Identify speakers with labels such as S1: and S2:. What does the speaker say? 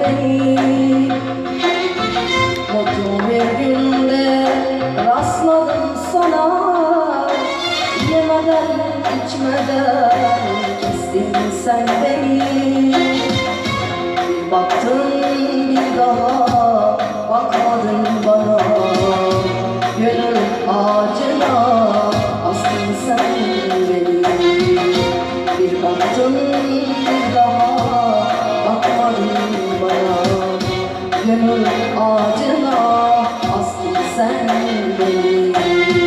S1: beni Mutlu bir günde rastladım sana. Yemeden içmeden kestin sen beni. Bir baktın bir daha bakmadın bana. Gönül ağacına astın sen beni. Bir baktın bir daha ağacına Aslı sen benim.